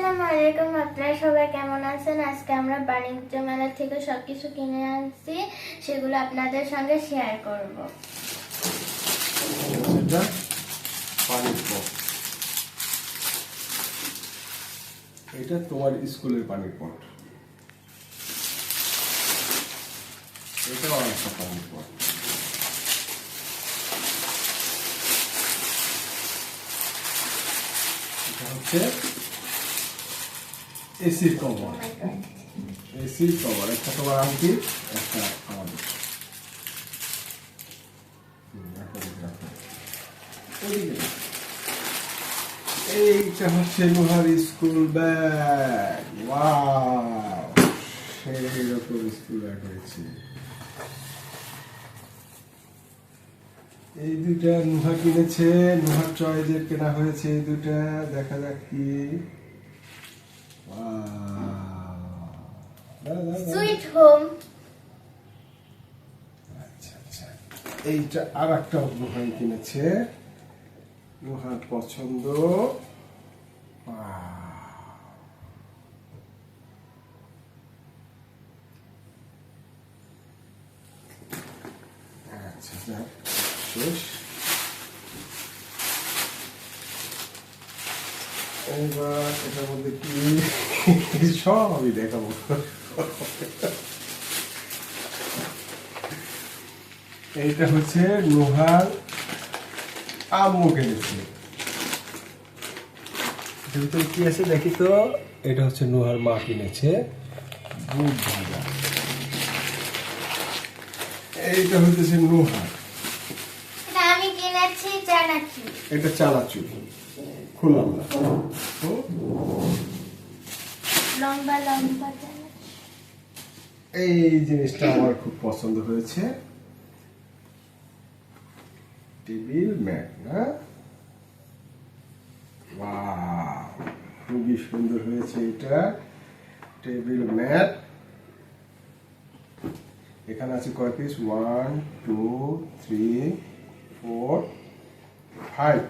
আসসালামু আলাইকুম, আপনারা সবাই কেমন আছেন? আজকে আমরা বাণিজ্য মেলা থেকে সবকিছু কিনে আনছি, সেগুলো আপনাদের সঙ্গে শেয়ার করব। এটা তোমার স্কুলের পানির পট। এটাও একটা পানির পট। এটা হচ্ছে এসির কভার। এসির কভার, একটা তোমার আংটি, একটা আমাদের। এইটা হচ্ছে লোহার স্কুল ব্যাগ। ওয়াও, সেই রকম স্কুল ব্যাগ হয়েছে। এই দুইটা নুহা কিনেছে নুহার চয়েজের কেনা হয়েছে এই দুইটা। দেখা যাক কি সুইট হোম আচ্ছা আচ্ছা। এইটা আর একটা লোহাই কিনেছে। লোহার পছন্দ! আচ্ছা যাক, শেষ। এবার এটার মধ্যে কি? সব আমি দেখাবো। এইটা হচ্ছে লোহার ভিতরে কি আছে দেখি তো? এটা হচ্ছে নোহার মা কিনেছে। ভাজা। এইটা হচ্ছে নোহা এটা আমি কিনেছি চানাচুর। এটা চানাচুর। খুললাম না লম্বা লম্বা এই জিনিসটা আমার খুব পছন্দ হয়েছে। টেবিল ম্যাট না! খুবই সুন্দর হয়েছে এটা। Table mat. এখানে আছে কয় piece? One two three four five.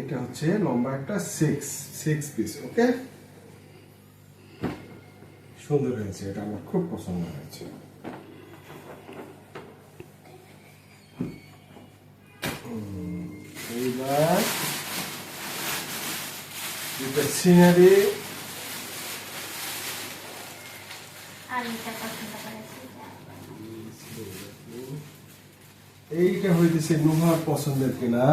এটা হচ্ছে লম্বা একটা সিক্স সিক্স পিস ওকে সুন্দর হয়েছে এটা আমার খুব পছন্দ হয়েছে। এইবার দুটো সিনারি এইটা হইতেছে নুহার পছন্দের কিনা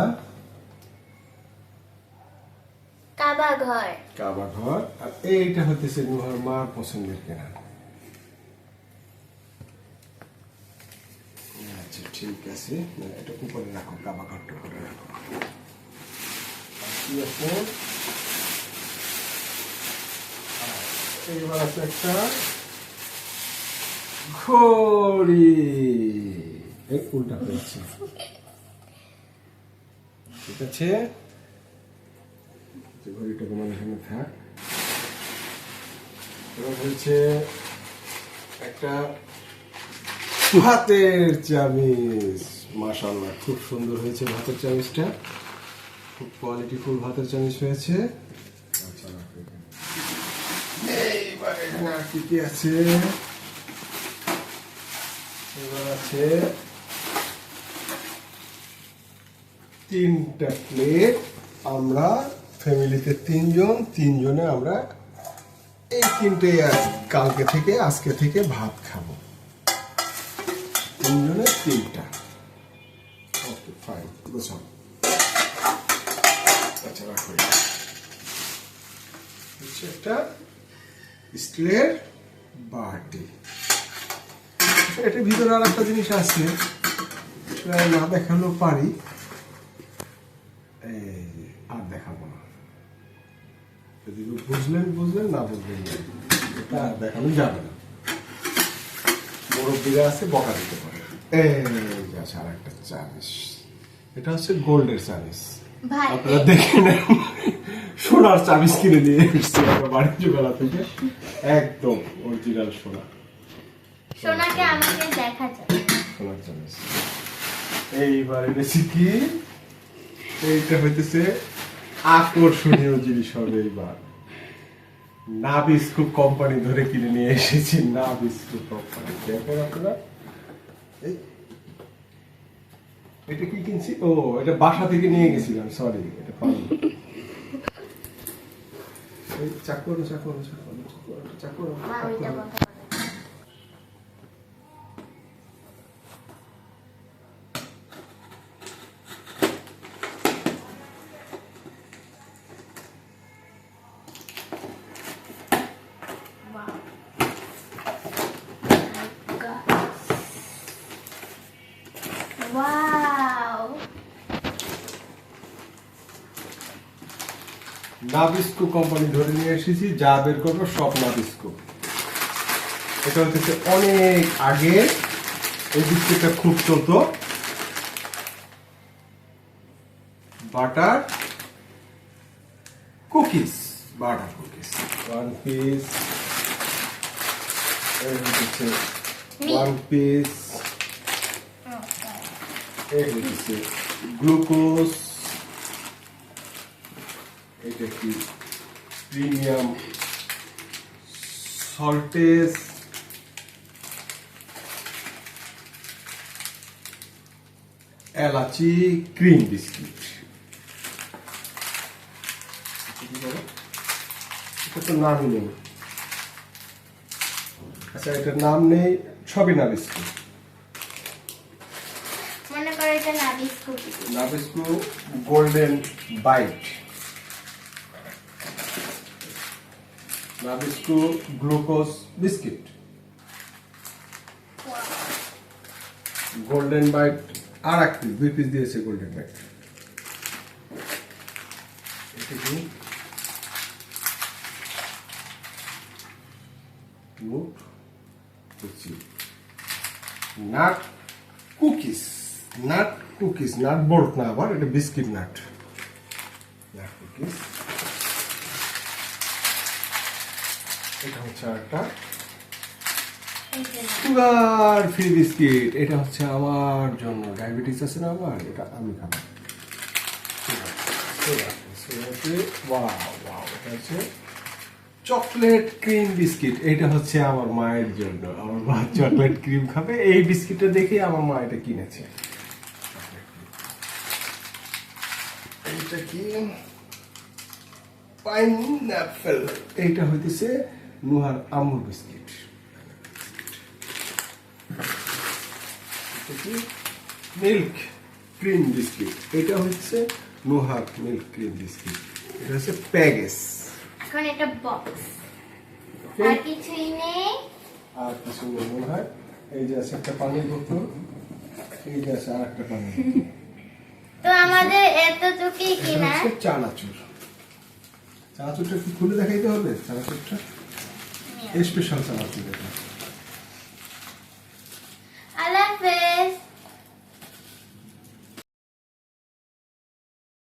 কাবা ঘর কাবা ঘর আর এইটা হইতেছে নুহার মার পছন্দের কিনা। আচ্ছা ঠিক আছে। এটা উপরে রাখো কাবা ঘরটা করে রাখো আছে এইবার আছে একটা ঘড়ি। এই উল্টা হয়েছে ঠিক আছে? যে ঘড়িটা তোমার এখানে থাক। এবার হচ্ছে একটা ভাতের চামিচ। মাশাল্লাহ খুব সুন্দর হয়েছে ভাতের চামিচটা। খুব কোয়ালিটিফুল ভাতের চামিচ হয়েছে। আচ্ছা এখানে। আর কি কি আছে? এবার আছে তিনটা প্লেট আমরা ফ্যামিলিতে তিনজন, তিনজনে আমরা এই তিনটে কালকে থেকে, আজকে থেকে ভাত খাব। তিনজনে তিনটা। Okay fine গোছাও। আচ্ছা রাখো একটা স্টিলের বাটি এটার ভিতরে আর একটা জিনিস আছে না দেখালেও পারি। আর দেখাবো না। যদি বুঝলেন বুঝলেন না বুঝলেন না। এটা দেখানো যাবে না। মুরব্বীরা আছে বকা দিতে পারে। এই আছে আর একটা চামিচ এটা হচ্ছে গোল্ডের ভাই আপনারা দেখে নেন। সোনার চামিচ কিনে নিয়ে এসেছি আমরা বাণিজ্য মেলা থেকে। একদম অরিজিনাল সোনা। সোনাকে আমাকে দেখা যায় সোনার চামিচ এইবার এনেছি কি? এইটা হইতেছে আকর্ষণীয় জিনিস হবে এইবার। না বিস্কুট কোম্পানি ধরে কিনে নিয়ে এসেছি না বিস্কুট কোম্পানি দেখেন আপনারা এটা কি কিনছি? ও এটা বাসা থেকে নিয়ে গেছিলাম সরি এটা পানি এই চাকু আনো, চাকু নাবিস্কো কোম্পানি ধরে নিয়ে এসেছি যা বের করব সব নাবিস্কো এটা হচ্ছে অনেক আগে এই বিস্কুটটা খুব চলতো। Butter cookies butter cookies. One piece one piece এই হচ্ছে গ্লুকোজ এটা কি প্রিমিয়াম সল্টেজ এলাচি ক্রিম বিস্কিট। এটা তো নামই নেই। আচ্ছা এটার নাম নেই সবই না বিস্কুট। মনে করো এটা না biscuit. Nabisco golden byte. Nabisco glucose biscuit. Golden bite, আর এক পিস দুই পিস দিয়েছে গোল্ডেন বাইট। এটা কুচি nut cookies nut cookies nut bolt না আবার, এটা বিস্কিট নাট নাট কুকিজ এটা হচ্ছে একটা সুগার ফ্রি বিস্কিট এটা হচ্ছে আমার জন্য। ডায়াবেটিস আছে না আমার? এটা আমি খাব। চকলেট ক্রিম বিস্কিট এটা হচ্ছে আমার মায়ের জন্য। আমার মা চকলেট ক্রিম খাবে। এই বিস্কিটটা দেখে আমার মা এটা কিনেছে। এটা কি? পাইনাপেল এইটা হইতেছে নুহার Amul biscuit. Milk cream biscuit. এটা হচ্ছে নুহার মিল্ক ক্রিম বিস্কিট। এটা হচ্ছে প্যাগেস। এখন এটা বক্স। আর কিছুই নেই। আর কিছু নেই মনে হয়। এই যে আছে একটা পানির বোতল। এই যে আছে আর একটা পানির তো আমাদের এতটুকুই কিনা? চানাচুর। চানাচুরটা কি খুলে দেখাইতে হবে। চানাচুরটা স্পেশাল এটা